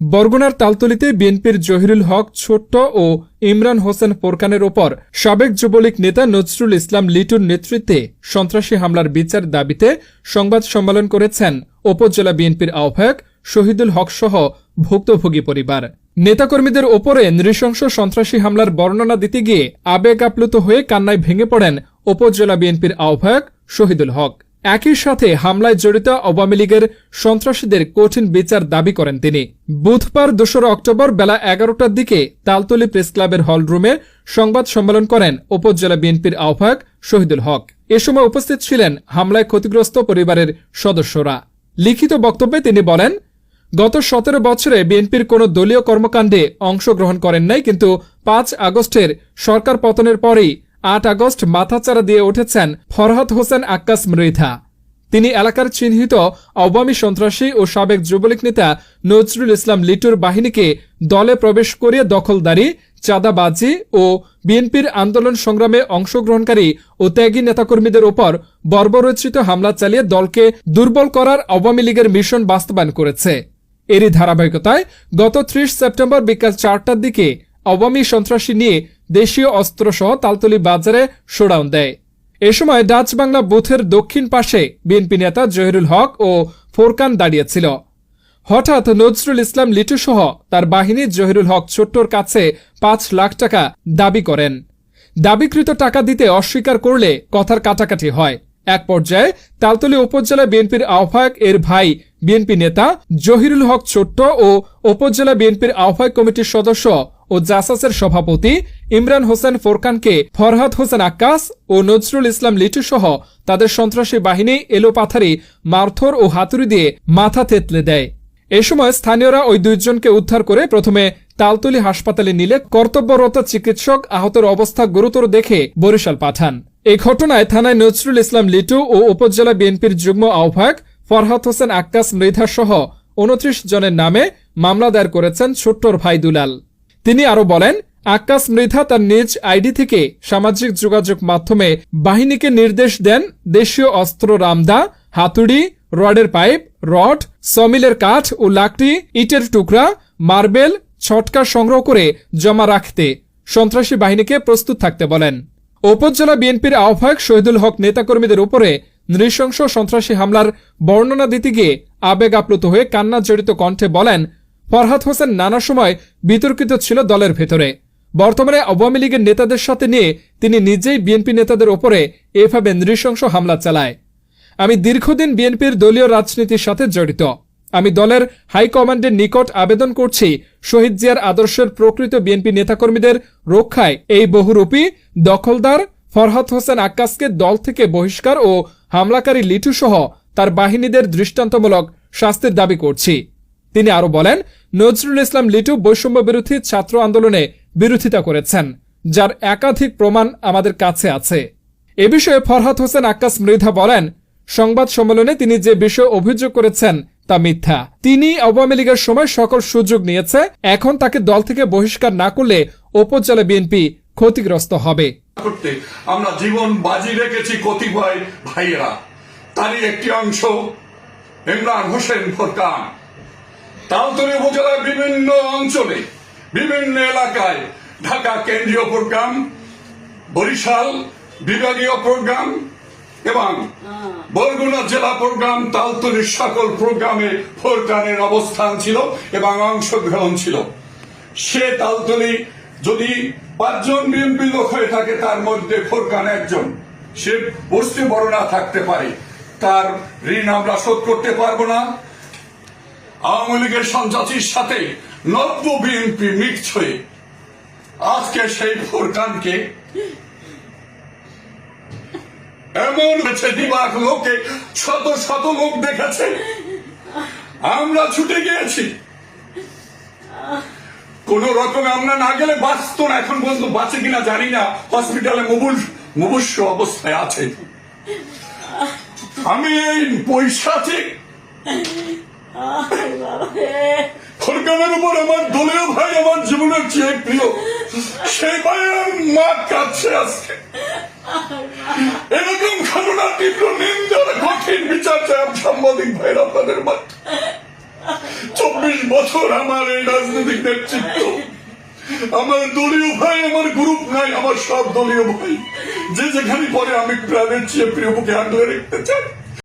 বরগুনার তালতলিতে বিএনপির জহিরুল হক, ছোট্ট ও ইমরান হোসেন ফোরকানের ওপর সাবেক যুবলীগ নেতা নজরুল ইসলাম লিটুর নেতৃত্বে সন্ত্রাসী হামলার বিচার দাবিতে সংবাদ সম্মেলন করেছেন উপজেলা বিএনপির আহ্বায়ক শহীদুল হক সহ ভুক্তভোগী পরিবার। নেতাকর্মীদের ওপরে নৃশংস সন্ত্রাসী হামলার বর্ণনা দিতে গিয়ে আবেগ আপ্লুত হয়ে কান্নায় ভেঙে পড়েন উপজেলা বিএনপির আহ্বায়ক শহীদুল হক। একই সাথে হামলায় জড়িত আওয়ামী লীগের সন্ত্রাসীদের কঠিন বিচার দাবি করেন তিনি। বুধবার দোসরা অক্টোবর বেলা এগারোটার দিকে তালতলি প্রেস ক্লাবের হলরুমে সংবাদ সম্মেলন করেন উপজেলা বিএনপির আহ্বায়ক শহীদুল হক। এ সময় উপস্থিত ছিলেন হামলায় ক্ষতিগ্রস্ত পরিবারের সদস্যরা। লিখিত বক্তব্যে তিনি বলেন, গত সতেরো বছরে বিএনপির কোনো দলীয় কর্মকাণ্ডে অংশগ্রহণ করেন নাই, কিন্তু পাঁচ আগস্টের সরকার পতনের পরেই আট আগস্ট মাথাচাড়া দিয়ে উঠেছেন ফরহাদ হোসেন আক্কাস মৃধা। তিনি এলাকার চিহ্নিত আওয়ামী সন্ত্রাসী ও সাবেক যুবলীগ নেতা নজরুল ইসলাম লিটুর বাহিনীকে দলে প্রবেশ করিয়ে দখলদারি, চাঁদাবাজি ও বিএনপির আন্দোলন সংগ্রামে অংশগ্রহণকারী ও ত্যাগী নেতাকর্মীদের ওপর বর্বরচিত হামলা চালিয়ে দলকে দুর্বল করার আওয়ামী লীগের মিশন বাস্তবায়ন করেছে। এরই ধারাবাহিকতায় গত ত্রিশ সেপ্টেম্বর বিকাল চারটার দিকে আওয়ামী সন্ত্রাসী নিয়ে দেশীয় অস্ত্রসহ তালতলি বাজারে শোডাউন দেয়। এ সময় ডাচ বাংলা বুথের দক্ষিণ পাশে বিএনপি নেতা জহিরুল হক ও ফোরকান দাঁড়িয়েছিল। হঠাৎ নজরুল ইসলাম লিটু সহ তার বাহিনী জহিরুল হক ছোট্টর কাছে পাঁচ লাখ টাকা দাবি করেন। দাবিকৃত টাকা দিতে অস্বীকার করলে কথার কাটাকাটি হয়। এক পর্যায়ে তালতলী উপজেলা বিএনপির আহ্বায়ক এর ভাই বিএনপি নেতা জহিরুল হক ছোট্ট ও উপজেলা বিএনপির আহ্বায়ক কমিটির সদস্য ও জাসাসের সভাপতি ইমরান হোসেন ফোরকানকে ফরহাদ হোসেন আক্কাস ও নজরুল ইসলাম লিটু সহ তাদের সন্ত্রাসী বাহিনী এলোপাথারি মারথর ও হাতুড়ি দিয়ে মাথা থেতলে দেয়। এ সময় স্থানীয়রা ওই দুইজনকে উদ্ধার করে প্রথমে তালতলি হাসপাতালে নিলে কর্তব্যরত চিকিৎসক আহতের অবস্থা গুরুতর দেখে বরিশাল পাঠান। এই ঘটনায় থানায় নজরুল ইসলাম লিটু ও উপজেলা বিএনপির যুগ্ম আহ্বায়ক ফরহাদ হোসেন আক্কাস মৃধা সহ উনত্রিশ জনের নামে মামলা দায়ের করেছেন ছোট্টর ভাই দুলাল। তিনি আরও বলেন আক্কাস মৃধা তার নিজ আইডি থেকে সামাজিক যোগাযোগ মাধ্যমে বাহিনীকে নির্দেশ দেন দেশীয় অস্ত্র রামদা, হাতুড়ি, রডের পাইপ, রড, সমিলের কাঠ ও লাকড়ি, ইটের টুকরা, মার্বেল, ছটকা সংগ্রহ করে জমা রাখতে সন্ত্রাসী বাহিনীকে প্রস্তুত থাকতে বলেন। উপজেলা বিএনপির আহ্বায়ক শহীদুল হক নেতাকর্মীদের উপরে নৃশংস সন্ত্রাসী হামলার বর্ণনা দিতে গিয়ে আবেগ আপ্লুত হয়ে কান্না জড়িত কণ্ঠে বলেন, ফরহাদ হোসেন নানা সময় বিতর্কিত ছিল দলের ভেতরে। বর্তমানে আওয়ামী লীগের নেতাদের সাথে নিয়ে তিনি নিজেই বিএনপি নেতাদের ওপরে এভাবে নৃশংস হামলা চালায়। আমি দীর্ঘদিন বিএনপির দলীয় রাজনীতির সাথে জড়িত। আমি দলের হাইকমান্ডের নিকট আবেদন করছি শহীদ জিয়ার আদর্শের প্রকৃত বিএনপি নেতাকর্মীদের রক্ষায় এই বহুরূপী দখলদার ফরহাদ হোসেন আক্কাসকে দল থেকে বহিষ্কার ও হামলাকারী লিটু সহ তার বাহিনীদের দৃষ্টান্তমূলক শাস্তির দাবি করছি। তিনি আরও বলেন, নজরুল ইসলাম লিটু বৈষম্য বিরোধী ছাত্র আন্দোলনে বিরোধিতা করেছেন, যার একাধিক প্রমাণ আমাদের কাছে আছে। এ বিষয়ে ফরহাদ হোসেন আক্কাস মৃধা বলেন, সংবাদ সম্মেলনে তিনি যে বিষয় অভিযোগ করেছেন তা মিথ্যা। তিনি আওয়ামী লীগের সময় সকল সুযোগ নিয়েছে, এখন তাকে দল থেকে বহিষ্কার না করলে উপজেলা বিএনপি ক্ষতিগ্রস্ত হবে। করতে আমরা জীবন বাজি রেখেছি কতিপয় ভাইয়েরা। তারই একটি অংশ ইমরান হোসেন ফোরকান। তালতলি উপজেলার বিভিন্ন অঞ্চলে বিভিন্ন এলাকায় ঢাকা কেন্দ্রীয় প্রোগ্রাম বরিশাল বিভাগীয় প্রোগ্রাম এবং বরগুনা জেলা প্রোগ্রাম তালতলির সকল প্রোগ্রামে ফোরকানের অবস্থান ছিল এবং অংশগ্রহণ ছিল। সে তালতলি যদি পাঁচজন বিএনপি লোক হয়ে থাকে তার মধ্যে ফোরকান একজন। সে বসতে বড় না থাকতে পারে। তার ঋণ আমরা শোধ করতে পারব না। আওয়ামী লীগের সঞ্চাচির সাথে নব্য বিএনপি মিক্স হয়ে আজকে সেই ফোরকানকে এমন হয়েছে, দিবাক লোকে শত শত লোক দেখেছে। আমরা ছুটে গিয়েছি। কোন রকম আমরা না গেলে বাঁচতো না, এখন পর্যন্ত বাঁচে কিনা জানি না। হসপিটালে মুবুস্য অবস্থায় আছে। আমি এই পয়সা পৈশাচিক আমার দলীয় ভাই আমার চব্বিশ বছর আমার এই রাজনৈতিক নেতৃত্ব। আমার দলীয় ভাই, আমার গ্রুপ নাই, আমার সব দলীয় ভাই। যে যেখানে পরে আমি প্রাণের চেয়ে প্রিয় বুকে আগলে রাখতে চাই।